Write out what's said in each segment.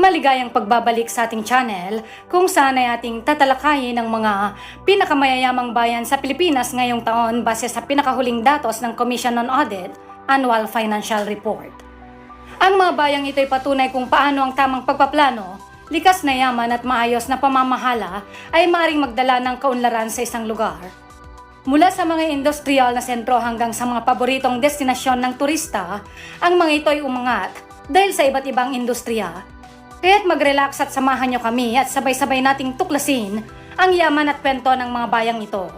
Maligayang pagbabalik sa ating channel kung saan ay ating tatalakayin ang mga pinakamayayamang bayan sa Pilipinas ngayong taon base sa pinakahuling datos ng Commission on Audit Annual Financial Report. Ang mga bayang ito ay patunay kung paano ang tamang pagpaplano, likas na yaman at maayos na pamamahala ay maaring magdala ng kaunlaran sa isang lugar. Mula sa mga industrial na sentro hanggang sa mga paboritong destinasyon ng turista, ang mga ito ay umangat dahil sa iba't ibang industriya. Kaya't mag-relax at samahan nyo kami at sabay-sabay nating tuklasin ang yaman at kwento ng mga bayang ito.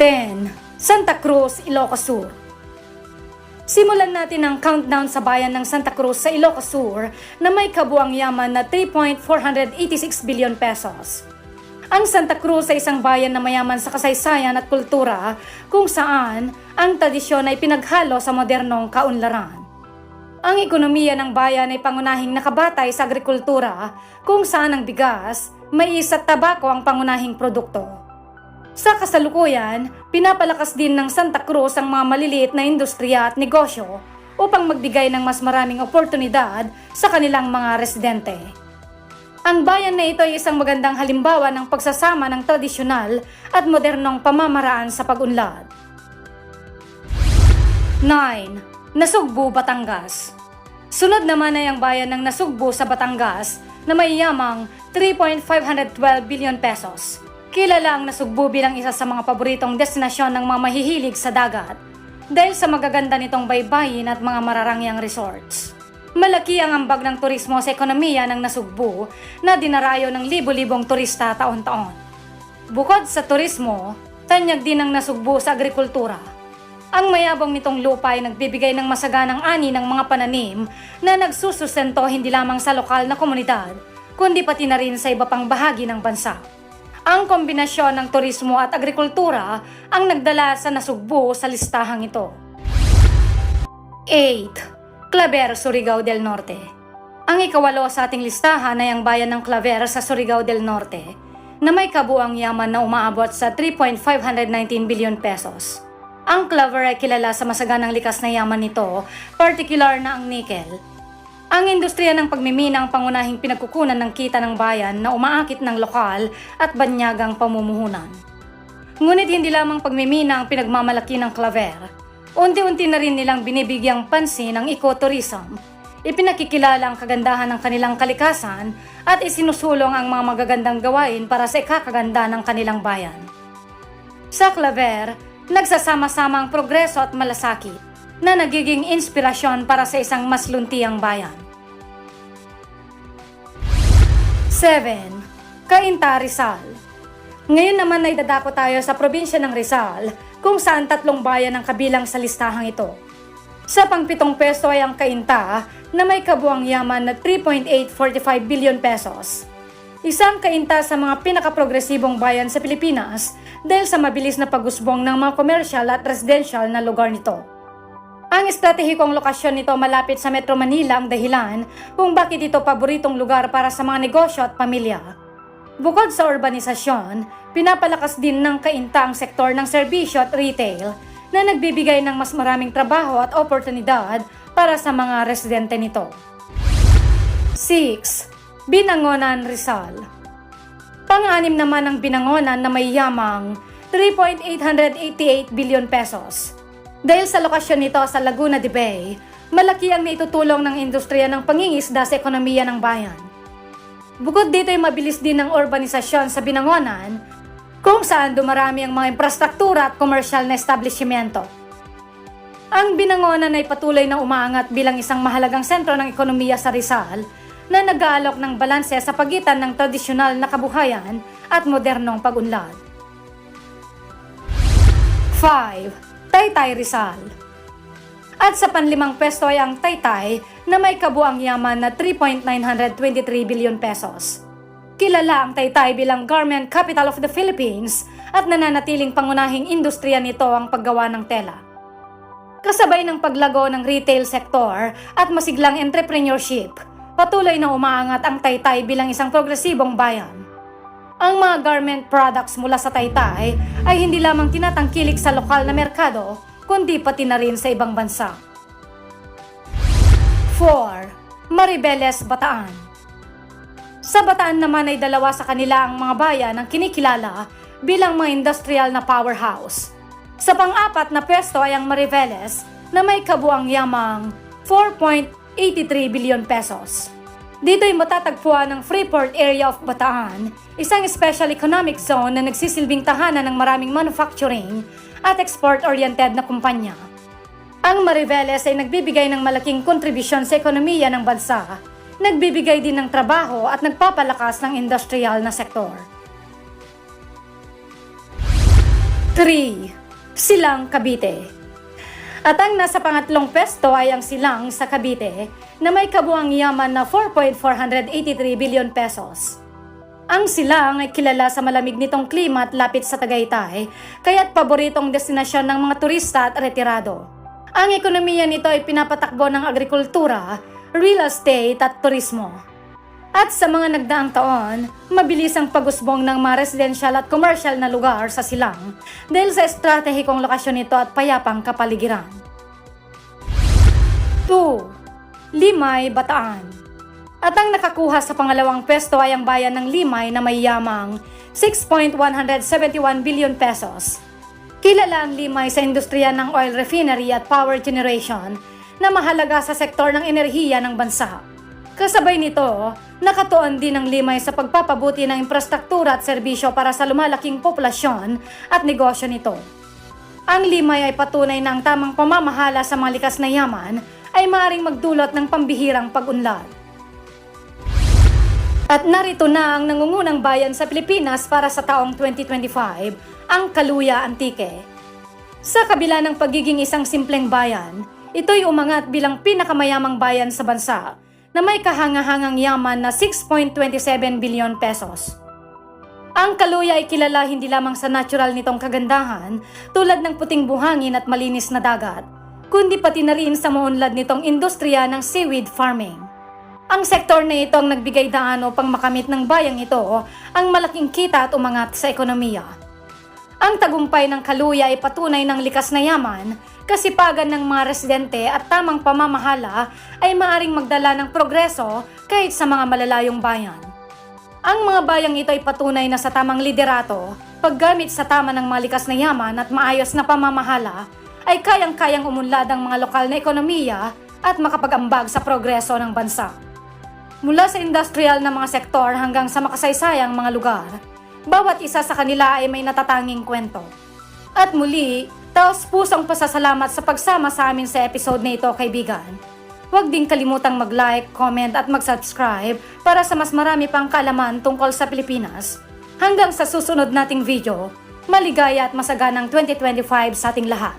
Ten, Santa Cruz, Ilocos Sur. Simulan natin ang countdown sa bayan ng Santa Cruz sa Ilocos Sur na may kabuang yaman na 3.486 billion pesos. Ang Santa Cruz ay isang bayan na mayaman sa kasaysayan at kultura kung saan ang tradisyon ay pinaghalo sa modernong kaunlaran. Ang ekonomiya ng bayan ay pangunahing nakabatay sa agrikultura kung saan ang bigas, mais at tabako ang pangunahing produkto. Sa kasalukuyan, pinapalakas din ng Santa Cruz ang mga maliliit na industriya at negosyo upang magbigay ng mas maraming oportunidad sa kanilang mga residente. Ang bayan na ito ay isang magandang halimbawa ng pagsasama ng tradisyonal at modernong pamamaraan sa pag-unlad. 9. Nasugbu, Batangas Sunod naman ay ang bayan ng Nasugbu sa Batangas na may yamang 3.512 billion pesos. Kilala ang Nasugbu bilang isa sa mga paboritong destinasyon ng mga mahihilig sa dagat dahil sa magaganda nitong baybayin at mga mararangyang resorts. Malaki ang ambag ng turismo sa ekonomiya ng Nasugbu na dinarayo ng libo-libong turista taon-taon. Bukod sa turismo, tanyag din ang Nasugbu sa agrikultura. Ang mayabang nitong lupa ay nagbibigay ng masaganang ani ng mga pananim na nagsusustento hindi lamang sa lokal na komunidad, kundi pati na rin sa iba pang bahagi ng bansa. Ang kombinasyon ng turismo at agrikultura ang nagdala sa nasugbo sa listahang ito. 8. Claver, Surigao del Norte Ang ikawalo sa ating listahan ay ang bayan ng Claver sa Surigao del Norte na may kabuang yaman na umaabot sa 3.519 billion pesos. Ang Claver ay kilala sa masaganang likas na yaman nito, particular na ang nickel, ang industriya ng pagmimina ang pangunahing pinagkukunan ng kita ng bayan na umaakit ng lokal at banyagang pamumuhunan. Ngunit hindi lamang pagmimina ang pinagmamalaki ng Claver. Unti-unti na rin nilang binibigyang pansin ang ecotourism. Ipinakikilala ang kagandahan ng kanilang kalikasan at isinusulong ang mga magagandang gawain para sa ikakaganda ng kanilang bayan. Sa Claver, nagsasama-sama ang progreso at malasakit na nagiging inspirasyon para sa isang mas luntiang bayan. 7. Cainta, Rizal Ngayon naman ay dadako tayo sa probinsya ng Rizal kung saan tatlong bayan ang kabilang sa listahang ito. Sa pangpitong peso ay ang Cainta na may kabuang yaman na 3.845 billion pesos. Isang kainta sa mga pinakaprogresibong bayan sa Pilipinas dahil sa mabilis na pagusbong ng mga commercial at residential na lugar nito. Ang estratehikong lokasyon nito malapit sa Metro Manila ang dahilan kung bakit ito paboritong lugar para sa mga negosyo at pamilya. Bukod sa urbanisasyon, pinapalakas din ng kainta ang sektor ng serbisyo at retail na nagbibigay ng mas maraming trabaho at oportunidad para sa mga residente nito. 6. Binangonan Rizal Pang-anim naman ang binangonan na may yamang 3.888 billion pesos dahil sa lokasyon nito sa Laguna de Bay, malaki ang naitutulong ng industriya ng pangingisda sa ekonomiya ng bayan. Bukod dito ay mabilis din ang urbanisasyon sa Binangonan, kung saan dumarami ang mga infrastruktura at komersyal na establishmento. Ang Binangonan ay patuloy na umaangat bilang isang mahalagang sentro ng ekonomiya sa Rizal na nag-aalok ng balanse sa pagitan ng tradisyonal na kabuhayan at modernong pag-unlad. 5. Taytay Rizal. At sa panlimang pwesto ay ang Taytay na may kabuang yaman na 3.923 billion pesos. Kilala ang Taytay bilang garment capital of the Philippines at nananatiling pangunahing industriya nito ang paggawa ng tela. Kasabay ng paglago ng retail sector at masiglang entrepreneurship, patuloy na umaangat ang Taytay bilang isang progresibong bayan. Ang mga garment products mula sa Taytay ay hindi lamang tinatangkilik sa lokal na merkado, kundi pati na rin sa ibang bansa. 4. Maribeles Bataan Sa Bataan naman ay dalawa sa kanila ang mga bayan ang kinikilala bilang mga industrial na powerhouse. Sa pang-apat na pwesto ay ang Mariveles na may kabuang yamang 4.83 billion pesos. Dito'y matatagpuan ang Freeport Area of Bataan, isang special economic zone na nagsisilbing tahanan ng maraming manufacturing at export-oriented na kumpanya. Ang Mariveles ay nagbibigay ng malaking kontribusyon sa ekonomiya ng bansa, nagbibigay din ng trabaho at nagpapalakas ng industrial na sektor. 3. Silang Cavite At ang nasa pangatlong pesto ay ang silang sa Cavite na may kabuang yaman na 4.483 billion pesos. Ang silang ay kilala sa malamig nitong klima at lapit sa Tagaytay, kaya't paboritong destinasyon ng mga turista at retirado. Ang ekonomiya nito ay pinapatakbo ng agrikultura, real estate at turismo. At sa mga nagdaang taon, mabilis ang pagusbong ng mga residential at commercial na lugar sa silang dahil sa estratehikong lokasyon nito at payapang kapaligiran. 2. Limay, Bataan At ang nakakuha sa pangalawang pwesto ay ang bayan ng Limay na may yamang 6.171 billion pesos. Kilala ang Limay sa industriya ng oil refinery at power generation na mahalaga sa sektor ng enerhiya ng bansa. Kasabay nito, nakatuon din ang Limay sa pagpapabuti ng infrastruktura at serbisyo para sa lumalaking populasyon at negosyo nito. Ang Limay ay patunay na ang tamang pamamahala sa mga likas na yaman ay maaaring magdulot ng pambihirang pag-unlad. At narito na ang nangungunang bayan sa Pilipinas para sa taong 2025, ang Kaluya Antique. Sa kabila ng pagiging isang simpleng bayan, ito'y umangat bilang pinakamayamang bayan sa bansa na may kahangahangang yaman na 6.27 billion pesos. Ang Kaluya ay kilala hindi lamang sa natural nitong kagandahan tulad ng puting buhangin at malinis na dagat, kundi pati na rin sa maunlad nitong industriya ng seaweed farming. Ang sektor na ito ang nagbigay daan upang makamit ng bayang ito ang malaking kita at umangat sa ekonomiya. Ang tagumpay ng Kaluya ay patunay ng likas na yaman, kasipagan ng mga residente at tamang pamamahala ay maaring magdala ng progreso kahit sa mga malalayong bayan. Ang mga bayang ito ay patunay na sa tamang liderato, paggamit sa tama ng mga likas na yaman at maayos na pamamahala, ay kayang-kayang umunlad ang mga lokal na ekonomiya at makapag-ambag sa progreso ng bansa. Mula sa industrial na mga sektor hanggang sa makasaysayang mga lugar, bawat isa sa kanila ay may natatanging kwento. At muli, taos pusong pasasalamat sa pagsama sa amin sa episode na ito, kaibigan. Huwag din kalimutang mag-like, comment at mag-subscribe para sa mas marami pang kaalaman tungkol sa Pilipinas. Hanggang sa susunod nating video, maligaya at masaganang 2025 sa ating lahat.